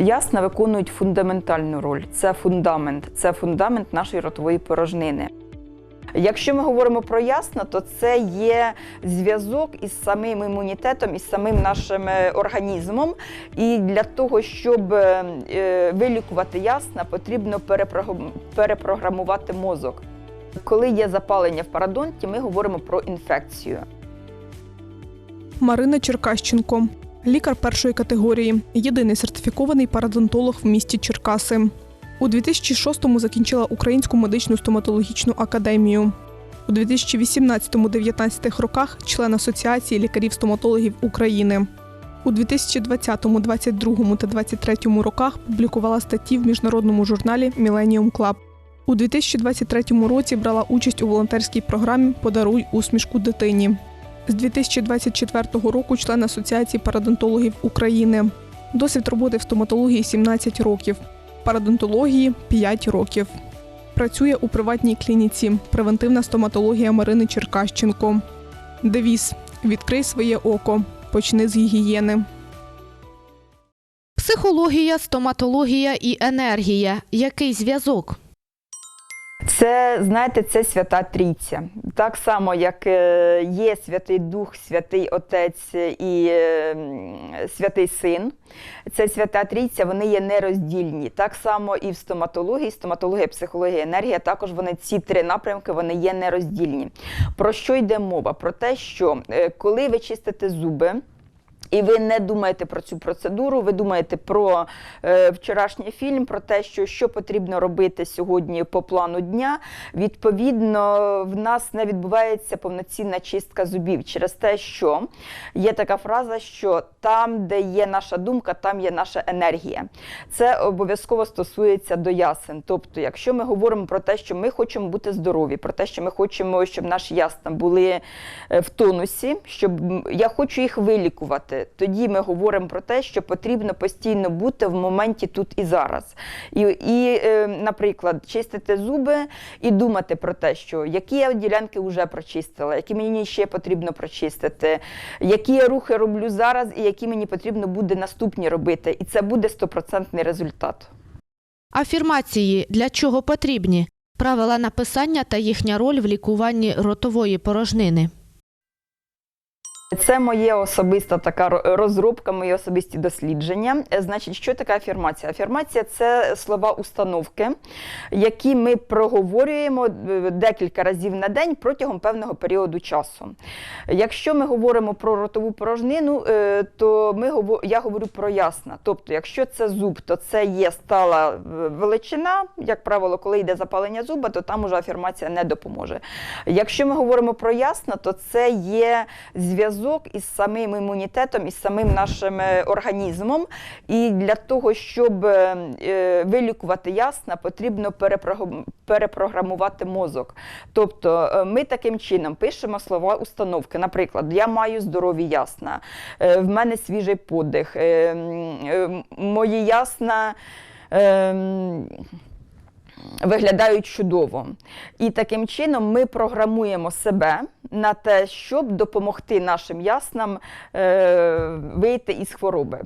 Ясна виконують фундаментальну роль. Це фундамент, це фундамент нашої ротової порожнини. Якщо ми говоримо про ясна, то це є зв'язок із самим імунітетом, із самим нашим е, організмом. І для того, щоб е, е, вилікувати ясна, потрібно перепрограмувати мозок. Коли є запалення в парадонті, ми говоримо про інфекцію. Марина Черкащенко, лікар першої категорії, єдиний сертифікований парадонтолог в місті Черкаси. У 2006-му закінчила Українську медичну стоматологічну академію. У 2018-19 роках член Асоціації лікарів-стоматологів України. У 2020, 2022 та 2023 роках публікувала статті в міжнародному журналі Millennium Club. У 2023 році брала участь у волонтерській програмі Подаруй усмішку дитині. З 2024 року член Асоціації парадонтологів України. Досвід роботи в стоматології 17 років, парадонтології 5 років. Працює у приватній клініці Превентивна стоматологія Марини Черкащенко. Девіз Відкрий своє око. Почни з гігієни. Психологія, стоматологія і енергія. Який зв'язок? Це, знаєте, це свята трійця. Так само, як е, є Святий Дух, Святий Отець і е, Святий Син. Це свята трійця, вони є нероздільні. Так само і в стоматології, стоматологія, психологія, енергія. Також вони ці три напрямки вони є нероздільні. Про що йде мова? Про те, що е, коли ви чистите зуби. І ви не думаєте про цю процедуру, ви думаєте про е, вчорашній фільм, про те, що, що потрібно робити сьогодні по плану дня. Відповідно, в нас не відбувається повноцінна чистка зубів через те, що є така фраза, що там, де є наша думка, там є наша енергія. Це обов'язково стосується до ясен. Тобто, якщо ми говоримо про те, що ми хочемо бути здорові, про те, що ми хочемо, щоб наші ясна були е, в тонусі, щоб я хочу їх вилікувати. Тоді ми говоримо про те, що потрібно постійно бути в моменті тут і зараз. І, і е, наприклад, чистити зуби і думати про те, що які я ділянки вже прочистила, які мені ще потрібно прочистити, які я рухи роблю зараз, і які мені потрібно буде наступні робити. І це буде стопроцентний результат. Афірмації для чого потрібні? Правила написання та їхня роль в лікуванні ротової порожнини. Це моє особиста така розробка, мої особисті дослідження. Е, Значить, що таке афірмація? Афірмація це слова установки, які ми проговорюємо е, декілька разів на день протягом певного періоду часу. Якщо ми говоримо про ротову порожнину, е, то ми я говорю про ясна. Тобто, якщо це зуб, то це є стала величина. Як правило, коли йде запалення зуба, то там уже афірмація не допоможе. Якщо ми говоримо про ясна, то це є зв'язок із самим імунітетом, із самим нашим е, організмом. І для того, щоб е, е, вилікувати ясна, потрібно перепрограмувати мозок. Тобто ми таким чином пишемо слова установки. Наприклад, я маю здорові ясна, в мене свіжий подих, мої ясна. Виглядають чудово. І таким чином ми програмуємо себе на те, щоб допомогти нашим яснам е, вийти із хвороби.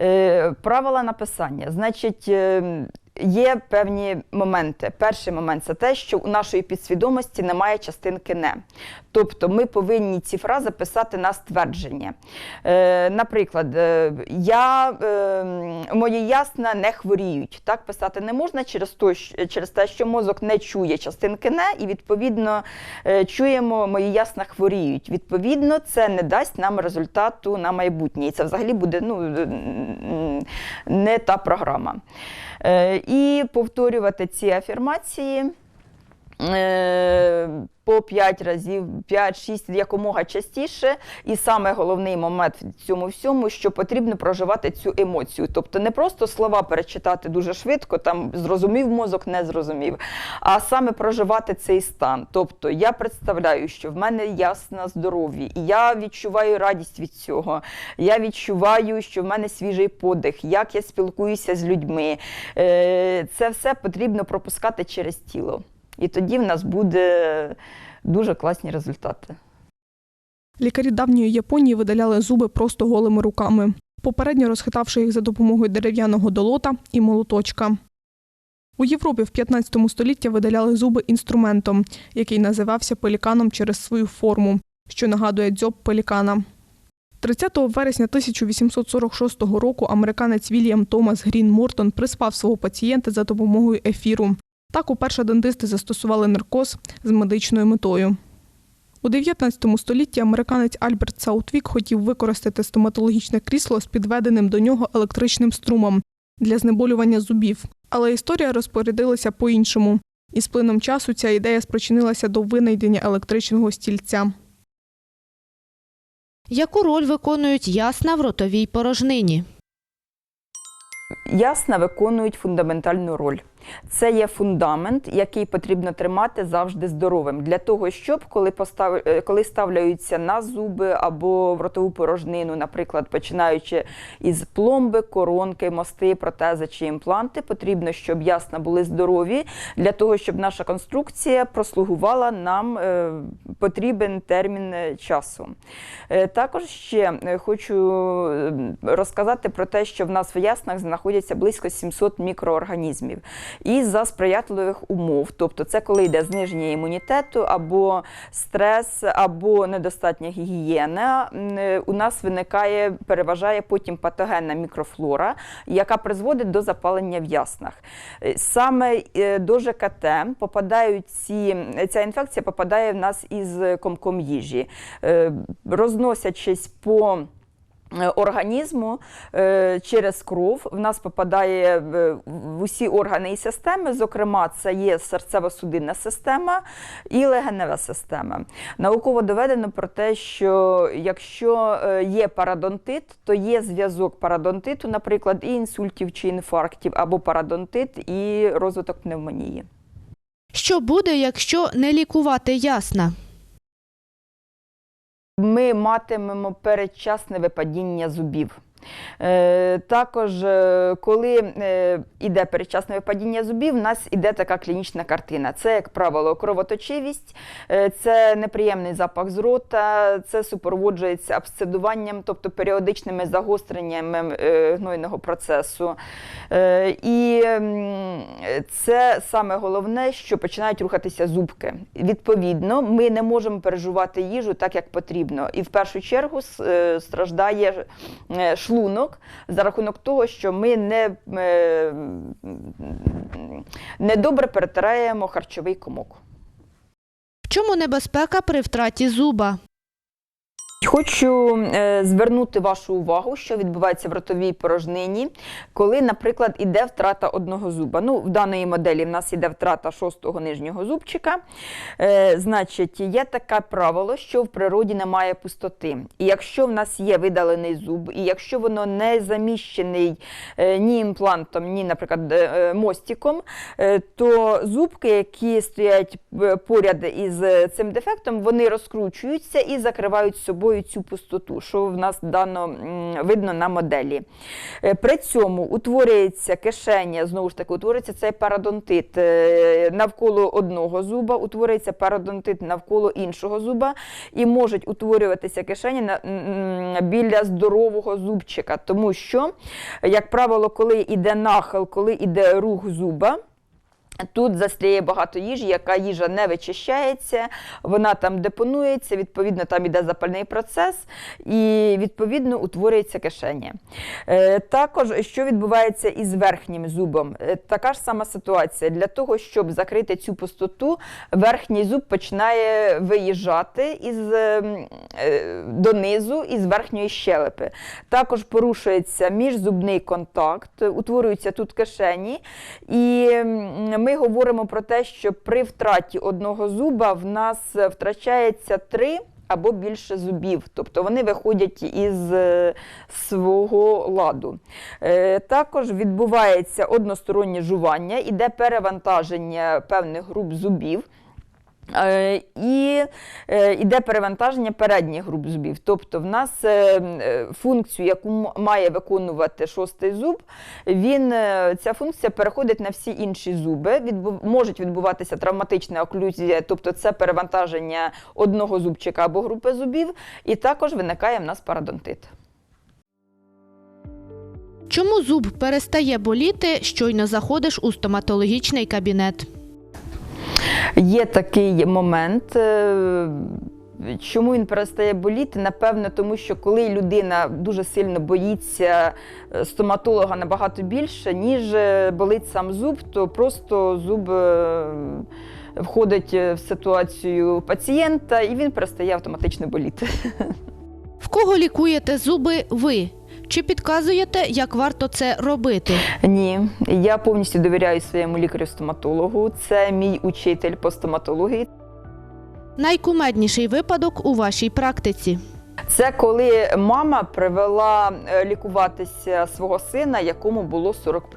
Е, правила написання. Значить, е, Є певні моменти. Перший момент це те, що у нашої підсвідомості немає частинки не. Тобто ми повинні ці фрази писати на ствердження. Е, наприклад, е, я, е, мої ясна не хворіють. Так писати не можна через, то, через те, що мозок не чує частинки не, і відповідно е, чуємо, мої ясна хворіють. Відповідно, це не дасть нам результату на майбутнє. І це взагалі буде ну, не та програма. Е, І повторювати ці афірмації. По 5 разів, 5-6 якомога частіше. І саме головний момент в цьому всьому, що потрібно проживати цю емоцію. Тобто не просто слова перечитати дуже швидко, там зрозумів мозок, не зрозумів, а саме проживати цей стан. Тобто я представляю, що в мене ясно здоров'я, і я відчуваю радість від цього. Я відчуваю, що в мене свіжий подих, як я спілкуюся з людьми. Е, Це все потрібно пропускати через тіло. І тоді в нас буде дуже класні результати. Лікарі давньої Японії видаляли зуби просто голими руками. попередньо розхитавши їх за допомогою дерев'яного долота і молоточка. У Європі в 15 столітті видаляли зуби інструментом, який називався пеліканом через свою форму, що нагадує дзьоб пелікана. 30 вересня 1846 року американець Вільям Томас Грін Мортон приспав свого пацієнта за допомогою ефіру. Так уперше дентисти застосували наркоз з медичною метою. У 19 столітті американець Альберт Саутвік хотів використати стоматологічне крісло з підведеним до нього електричним струмом для знеболювання зубів. Але історія розпорядилася по-іншому. І з плином часу ця ідея спричинилася до винайдення електричного стільця. Яку роль виконують ясна в ротовій порожнині? Ясна виконують фундаментальну роль. Це є фундамент, який потрібно тримати завжди здоровим, для того, щоб коли постав... е, коли ставляються на зуби або в ротову порожнину, наприклад, починаючи із пломби, коронки, мости, протези чи імпланти, потрібно, щоб ясна були здорові, для того, щоб наша конструкція прослугувала нам е, потрібен термін е, часу. Також ще хочу е, розказати про те, що в нас в яснах знаходяться близько 700 мікроорганізмів. І за сприятливих умов, тобто це коли йде зниження імунітету, або стрес, або недостатня гігієна, е, у нас виникає, переважає потім патогенна мікрофлора, яка призводить до запалення в яснах. Е, Саме е, до ЖКТ попадають ці, ця інфекція попадає в нас із комком їжі, розносячись по організму е, через кров в нас попадає в в усі органи і системи. Зокрема, це є серцево-судинна система і легенева система. Науково доведено про те, що якщо е, є парадонтит, то є зв'язок парадонтиту, наприклад, і інсультів чи інфарктів, або парадонтит і розвиток пневмонії. Що буде, якщо не лікувати ясна? Ми матимемо передчасне випадіння зубів. Е, також, е, коли е, іде передчасне випадіння зубів, в нас іде така клінічна картина. Це, як правило, кровоточивість, е, це неприємний запах з рота, це супроводжується абсцедуванням, тобто періодичними загостреннями е, гнойного процесу. Е, і це саме головне, що починають рухатися зубки. Відповідно, ми не можемо переживати їжу так, як потрібно. І в першу чергу е, страждає е, шлунок за рахунок того, що ми не, е, недобре перетираємо харчовий комок. В чому небезпека при втраті зуба? Хочу е, звернути вашу увагу, що відбувається в ротовій порожнині, коли, наприклад, іде втрата одного зуба. Ну, в даної моделі в нас іде втрата шостого нижнього зубчика. Е, значить, є таке правило, що в природі немає пустоти. І якщо в нас є видалений зуб, і якщо воно не заміщений е, ні імплантом, ні, наприклад, мостиком, то зубки, які стоять поряд із цим дефектом, вони розкручуються і закривають собою цю пустоту, що в нас дано видно на моделі. Е, При цьому утворюється кишеня, знову ж таки, утворюється цей парадонтит е, навколо одного зуба, утворюється парадонтит навколо іншого зуба, і можуть утворюватися кишені біля здорового зубчика, тому що, як правило, коли йде нахил, коли йде рух зуба. Тут застряє багато їжі, яка їжа не вичищається, вона там депонується, відповідно, там іде запальний процес і відповідно утворюється кишеня. Е, також, що відбувається із верхнім зубом? Е, така ж сама ситуація. Для того, щоб закрити цю пустоту, верхній зуб починає виїжджати із, ем, е, донизу із верхньої щелепи. Також порушується міжзубний контакт, утворюються тут кишені. І м, ми говоримо про те, що при втраті одного зуба в нас втрачається три або більше зубів, тобто вони виходять із е, свого ладу. Е, Також відбувається одностороннє жування, іде перевантаження певних груп зубів. Е, І е, йде перевантаження передніх груп зубів. Тобто в нас е, е, функцію, яку має виконувати шостий зуб, він, е, ця функція переходить на всі інші зуби. Відбу- Можуть відбуватися травматична оклюзія, тобто це перевантаження одного зубчика або групи зубів, і також виникає в нас парадонтит. Чому зуб перестає боліти, щойно заходиш у стоматологічний кабінет? Є такий момент. е, Чому він перестає боліти? Напевно, тому що коли людина дуже сильно боїться е, стоматолога набагато більше, ніж е, болить сам зуб, то просто зуб входить в ситуацію пацієнта і він перестає автоматично боліти. В кого лікуєте зуби ви? Чи підказуєте, як варто це робити? Ні, я повністю довіряю своєму лікарю-стоматологу. Це мій учитель по стоматології. Найкумедніший випадок у вашій практиці. Це коли мама привела е, лікуватися свого сина, якому було 40